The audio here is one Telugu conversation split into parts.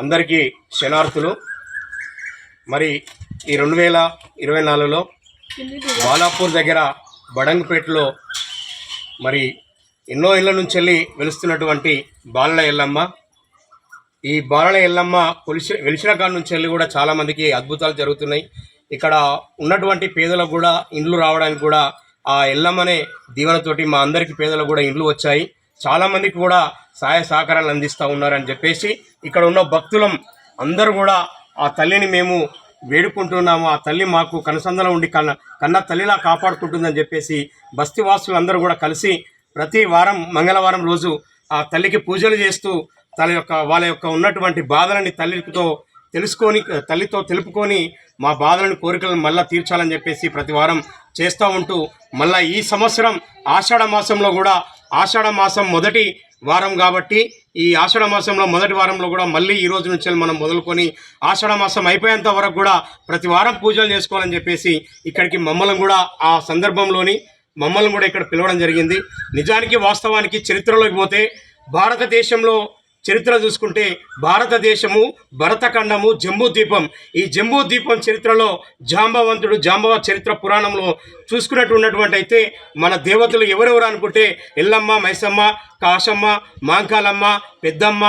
అందరికీ శనార్థులు మరి ఈ రెండు వేల ఇరవై నాలుగులో బాలాపూర్ దగ్గర బడంగపేటలో మరి ఎన్నో ఇళ్ళ నుంచి వెళ్ళి వెలుస్తున్నటువంటి బాలల ఎల్లమ్మ. ఈ బాలల ఎల్లమ్మ కొలిసి వెలిసిన కాడ నుంచి వెళ్ళి కూడా చాలామందికి అద్భుతాలు జరుగుతున్నాయి. ఇక్కడ ఉన్నటువంటి పేదలకు కూడా ఇండ్లు రావడానికి కూడా ఆ ఎల్లమ్మనే దీవెనతోటి మా అందరికీ పేదలకు కూడా ఇండ్లు వచ్చాయి. చాలామందికి కూడా సహాయ సహకారాలు అందిస్తూ ఉన్నారని చెప్పేసి ఇక్కడ ఉన్న భక్తులం అందరూ కూడా ఆ తల్లిని మేము వేడుకుంటున్నాము. ఆ తల్లి మాకు కనసందలో ఉండి కన్న కన్న తల్లిలా కాపాడుకుంటుందని చెప్పేసి బస్తీవాసులందరూ కూడా కలిసి ప్రతి వారం మంగళవారం రోజు ఆ తల్లికి పూజలు చేస్తూ తన యొక్క వాళ్ళ యొక్క ఉన్నటువంటి బాధలని తల్లితో తెలుసుకొని తల్లితో తెలుపుకొని మా బాధలను కోరికలను మళ్ళీ తీర్చాలని చెప్పేసి ప్రతి వారం చేస్తూ ఉంటూ మళ్ళీ ఈ సంవత్సరం ఆషాఢ మాసంలో కూడా ఆషాఢ మాసం మొదటి వారం కాబట్టి ఈ ఆషాఢ మాసంలో మొదటి వారంలో కూడా మళ్ళీ ఈ రోజు నుంచి మనం మొదలుకొని ఆషాఢ మాసం అయిపోయేంత వరకు కూడా ప్రతి వారం పూజలు చేసుకోవాలని చెప్పేసి ఇక్కడికి మమ్మల్ని కూడా ఆ సందర్భంలోని మమ్మల్ని కూడా ఇక్కడ పిలవడం జరిగింది. నిజానికి వాస్తవానికి చరిత్రలోకి పోతే భారతదేశంలో చరిత్ర చూసుకుంటే భారతదేశము భరతఖండము జంబూద్వీపం ఈ జంబూద్వీపం చరిత్రలో జాంబవంతుడు జాంబవ చరిత్ర పురాణంలో చూసుకున్నట్టు ఉన్నటువంటి అయితే మన దేవతలు ఎవరెవరు అనుకుంటే ఎల్లమ్మ మైసమ్మ కాశమ్మ మాంకాలమ్మ పెద్దమ్మ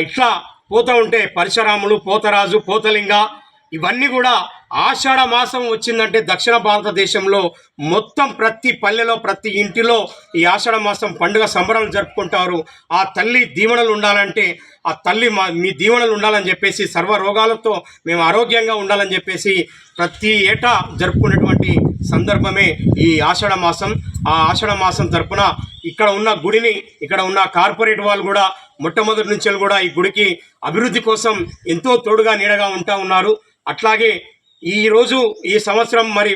ఇట్లా పోతూ ఉంటే పరశురాములు పోతరాజు పోతలింగ ఇవన్నీ కూడా ఆషాఢ మాసం వచ్చిందంటే దక్షిణ భారతదేశంలో మొత్తం ప్రతి పల్లెలో ప్రతి ఇంటిలో ఈ ఆషాఢ మాసం పండుగ సంబరాలు జరుపుకుంటారు. ఆ తల్లి దీవెనలు ఉండాలంటే ఆ తల్లి మా మీ దీవెనలు ఉండాలని చెప్పేసి సర్వ రోగాలతో మేము ఆరోగ్యంగా ఉండాలని చెప్పేసి ప్రతి ఏటా జరుపుకునేటువంటి సందర్భమే ఈ ఆషాఢ మాసం. ఆ ఆషాఢ మాసం తరపున ఇక్కడ ఉన్న గుడిని ఇక్కడ ఉన్న కార్పొరేట్ వాళ్ళు కూడా మొట్టమొదటి నుంచి కూడా ఈ గుడికి అభివృద్ధి కోసం ఎంతో తోడుగా నీడగా ఉంటా ఉన్నారు. అట్లాగే ఈ రోజు ఈ సంవత్సరం మరి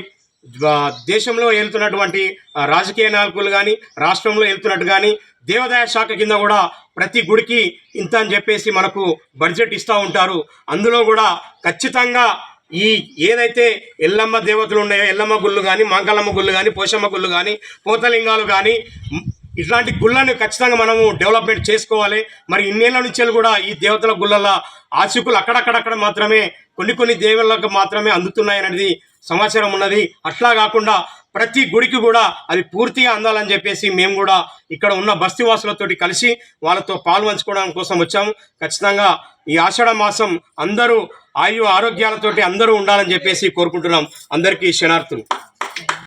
దేశంలో వెళ్తున్నటువంటి రాజకీయ నాయకులు కానీ రాష్ట్రంలో వెళ్తున్నట్టు కానీ దేవాదాయ శాఖ కింద కూడా ప్రతి గుడికి ఇంత అని చెప్పేసి మనకు బడ్జెట్ ఇస్తూ ఉంటారు. అందులో కూడా ఖచ్చితంగా ఈ ఏదైతే ఎల్లమ్మ దేవతలు ఉన్నాయో ఎల్లమ్మ గుళ్ళు కానీ మంగళమ్మ గుళ్ళు కానీ పోషమ్మ గుళ్ళు కానీ పోతలింగాలు కానీ ఇట్లాంటి గుళ్ళని ఖచ్చితంగా మనము డెవలప్మెంట్ చేసుకోవాలి. మరి ఇన్నేళ్ళ నుంచి కూడా ఈ దేవతల గుళ్ళల ఆశికులు అక్కడక్కడక్కడ మాత్రమే కొన్ని కొన్ని దేవుళ్ళకు మాత్రమే అందుతున్నాయి అనేది సమాచారం ఉన్నది. అట్లా కాకుండా ప్రతి గుడికి కూడా అది పూర్తిగా అందాలని చెప్పేసి మేము కూడా ఇక్కడ ఉన్న బస్తీవాసులతోటి కలిసి వాళ్ళతో పాలు పంచుకోవడం కోసం వచ్చాము. ఖచ్చితంగా ఈ ఆషాఢ మాసం అందరూ ఆయు ఆరోగ్యాలతోటి అందరూ ఉండాలని చెప్పేసి కోరుకుంటున్నాం. అందరికీ శనార్థులు